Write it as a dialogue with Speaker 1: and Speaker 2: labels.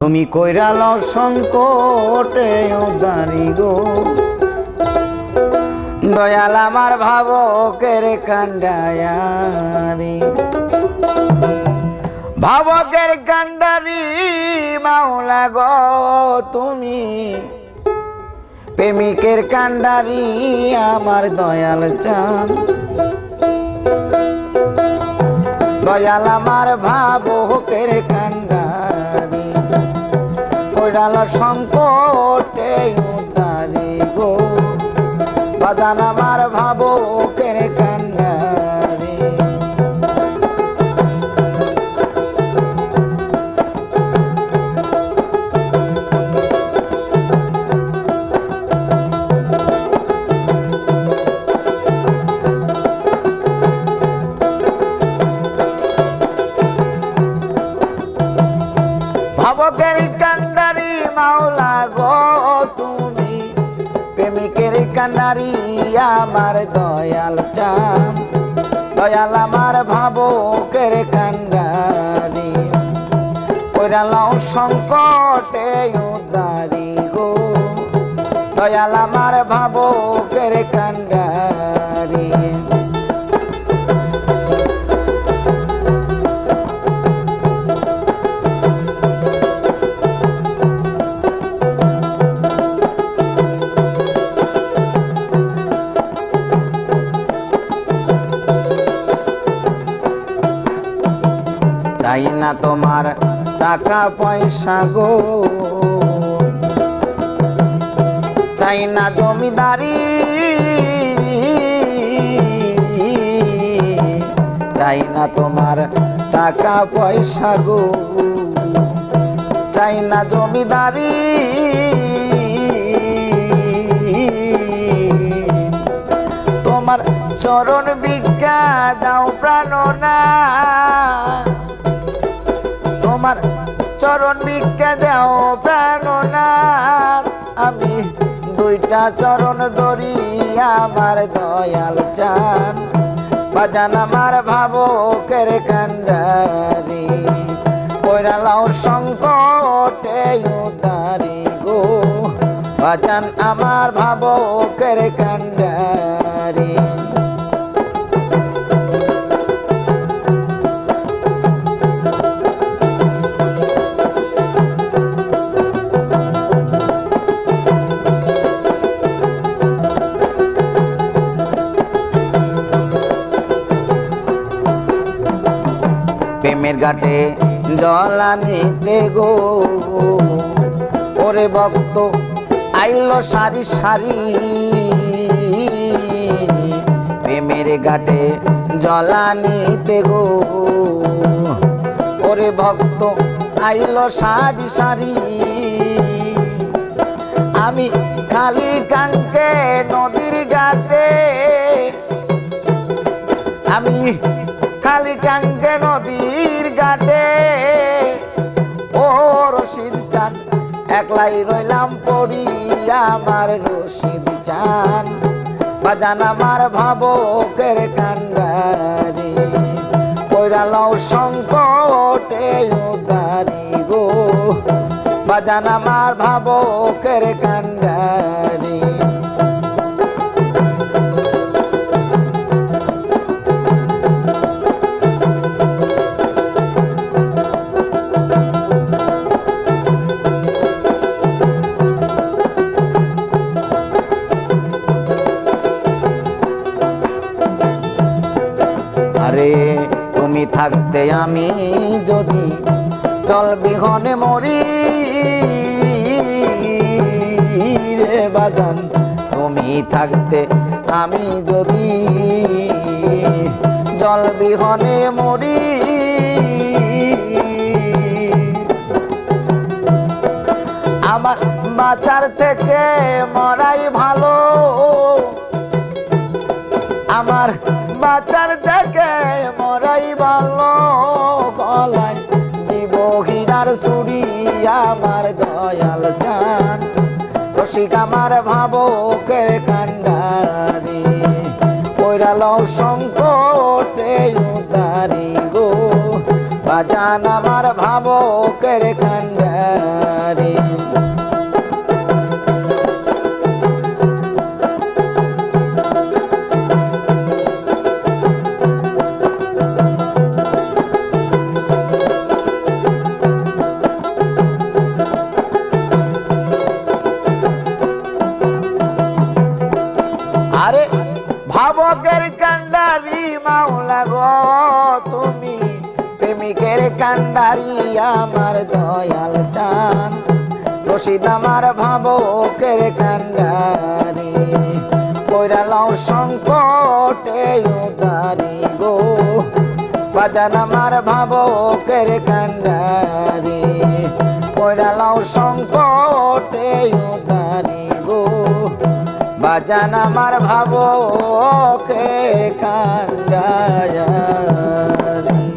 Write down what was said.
Speaker 1: তুমি কইরাল সংকটে উদারি গো। দয়াল আমার ভাবকের কান্ডায়ারি ভাবকের কান্ডারি মাওলা গো তুমি। প্রেমিকের কান্ডারি আমার দয়াল চান। দয়াল আমার ভাবকের কান্ডারি কইরাল সংকটে উদ্ধারি গো। বাজান আমার ভাবকের কান্ডারি ভাবকের কান্ডারি আমার দয়াল চান। দয়াল আমার ভাবুকের কান্ডারি। কইরালাও সংকটে উদারি গো। দয়াল আমার ভাবুকের কান্ডারি। চাই না তোমার টাকা পয়সা গো। চাই না জমিদারি, চাই না তোমার টাকা পয়সা গো। চাই না জমিদারি, তোমার চরণ বিজ্ঞা দাও প্রাণনা তোমার চরণ ভিক্ষা দেও প্রাণনাথ। আমি দুইটা চরণ ধরি, আমার দয়াল চান। বাজান আমার ভাবকের কান্ডারি কইরালাও সংকটে উদারি গো। বাজান আমার ভাবকের কান্ডারি ঘাটে জলানিতে গো। ওরে ভক্ত, আইল সারি সারি। প্রেমের ঘাটে জলানিতে গো। ওরে ভক্ত, আইল সারি সারি। আমি খালি কাঙ্কে নদীর ঘাটে। আমি খালি কাঙ্কে একলাই রইলাম পড়ি আমার রশিদ চান। বাজান আমার ভাবকের কান্ডারি কইরালাও সংকটে উদারি গো। বাজান আমার ভাবকের কান্ডারি। থাকতে আমি যদি জল বিহনে মরি, রে বাজান, তুমি থাকতে আমি যদি জল বিহনে মরি বাচ্চার থেকে মরাই ভালো গলায়। দিব হিরার সুরি আমার দয়াল জান রসিক আমার ভাবকের কান্ডারি কইরাল সংকটে উদারি গো। বাজান আমার ভাবকের লাগো তুমি প্রেমিকের কান্ডারি, আমার দয়াল চান। রশিদ আমার ভাবকের কান্ডারি কইরা সংকটে উদারি গো। বাজান আমার ভাবকের কান্ডারি কইরা সংকটে উদারি বাজান আমার কে কান্ডারি